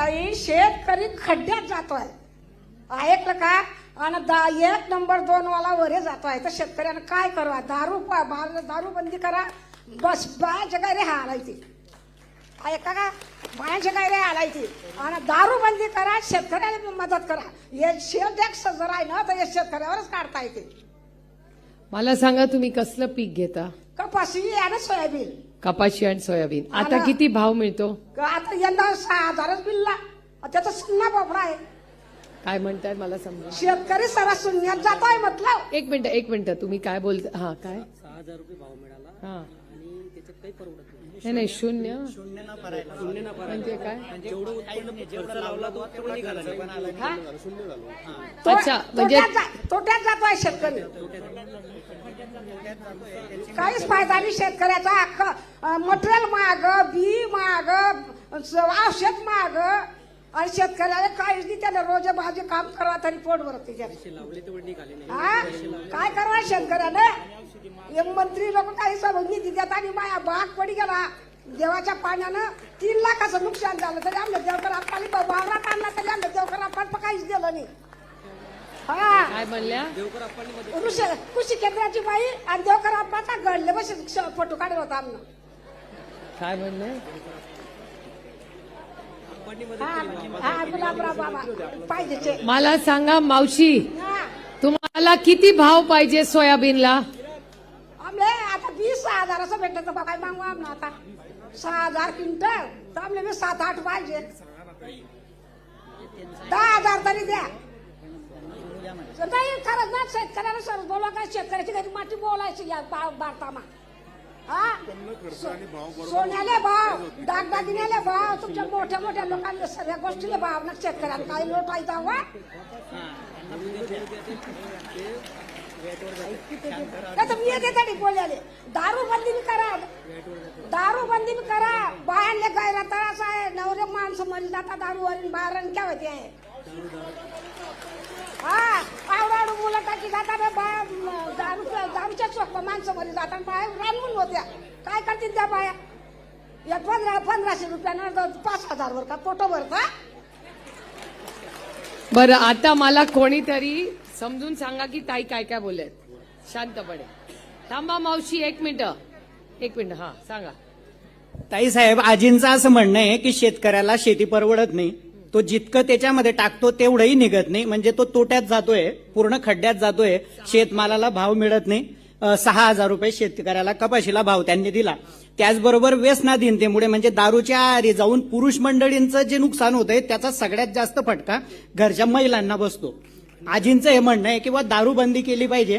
ताई शेतकरी खड्ड्यात जातोय. ऐकलं का? आणि दा एक नंबर दोन वाला वरे जातोय. तर शेतकऱ्यानं काय करावं दारू दारू बंदी करा. बस बायाच्या काय रे हालायची ऐका का? बायाच्या काय रे हालायची आणि दारू बंदी करा शेतकऱ्याला मदत करा. हे शेल टॅक्स जर आहे ना तर हे शेतकऱ्यावरच काढता येते मला सांगा तुम्ही कसलं पीक घेता? कपाशी आणि सोयाबीन. कपाशी आणि सोयाबीन. आता किती भाव मिळतो? का आता यंदा सहा हजारच बिलला त्याचा सुन्ना बोपडा आहे. काय म्हणताय मला समजा शेतकरी सरा शून्यात जातोय म्हटलं. एक मिनिट एक मिनिट. तुम्ही काय बोलता हा काय? सहा हजार रुपये भाव मिळाला. हा. आणि त्याच्यात काही परवडत नाही. नाही नाही शून्य. शून्य न म्हणजे काय? जेवढं उत्पन्न जेवढा लावला तो तेवढा निघाला. नाही. हा? अच्छा, म्हणजे- तोट्यात जा- तोट्यात जातोय शेतकरी. काहीच फायदा नाही शेतकऱ्याचा. अख्खं मटेरियल माग बी माग औषध माग. आणि शेतकऱ्याला काहीच नाही त्याला रोज भाजी काम करा तरी पोट भरत हा? काय करणार शेतकऱ्यानं? मंत्री लोक काही निधी देतात आणि माया बाग पडी गेला. देवाच्या पाण्यानं तीन लाखाचं नुकसान झालं तरी आमच्या देवकर आपली वावरात आणला तरी आमच्या देवकर आपण काहीच दिलं नाही हा काय म्हणल्या आपण कृषी कृषी केंद्राची बाई आणि देवकर आप्पाचा घडले बसे फोटो काढत होता आमनं. काय म्हणले हा गुलाबराव बाबा पाहिजे मला सांगा मावशी तुम्हाला किती भाव पाहिजे सोयाबीनला? आमले आता वीस सहा हजाराचं भेटलं तर काय मागू आमना आता. सहा हजार क्विंटल. तर आमले मी सात आठ पाहिजे. दहा हजार तरी द्या. खरंच ना शेतकऱ्याला सर बोलवा काय शेतकऱ्याची घरी माती बोलायची या भारतामा? हा? सोन्याले भाव दागदागिन्याले भाव तुमच्या मोठ्या मोठ्या लोकांना सगळ्या गोष्टीले भाव ना शेतकऱ्याला काही लोट आहे वा नाही तर मी येते बोलले दारू बंदी बी करा. दारू बंदी बी करा. गायला त्रास आहे. नवरे माणसं मरी जातात दारू वरील बारण काय होते आहे. आवडाडू मुलं टाकी जातात बाया म, दारू दारूच्या चोख माणसं मरी जातात बाया रानवून होत्या. काय करतील त्या बाया? या पंधरा पंधराशे रुपयानं पाच हजार वर का पोटो भर का बरं आता मला कोणीतरी समजून सांगा की ताई काय काय बोलत शांतपणे. थांबा मावशी एक मिनिट. एक मिनिट हा सांगा. ताई साहेब आजींचं असं म्हणणं आहे की शेतकऱ्याला शेती परवडत नाही. तो जितकं त्याच्यामध्ये टाकतो तेवढंही निघत नाही. म्हणजे तो तोट्यात जातोय पूर्ण खड्ड्यात जातोय. शेतमालाला भाव मिळत नाही. सहा हजार रुपये शेतकऱ्याला कपाशीला भाव त्यांनी दिला. त्याचबरोबर व्यसनाधीनतेमुळे म्हणजे दारूच्या आहारी जाऊन पुरुष मंडळींचं जे नुकसान होतंय त्याचा सगळ्यात जास्त फटका घरच्या महिलांना बसतो. आजींचं हे म्हणणं आहे की दारूबंदी केली पाहिजे.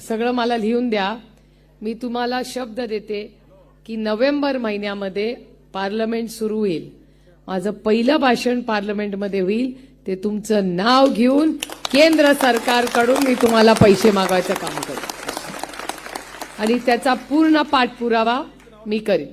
सगळं मला लिहून द्या. मी तुम्हाला शब्द देते की नोव्हेंबर महिन्यामध्ये पार्लमेंट सुरू होईल. माझं पहिलं भाषण पार्लमेंटमध्ये होईल. ते तुमचं नाव घेऊन केंद्र सरकारकडून मी तुम्हाला पैसे मागवायचं काम करेन. आणि त्याचा पूर्ण पाठपुरावा मी करेन.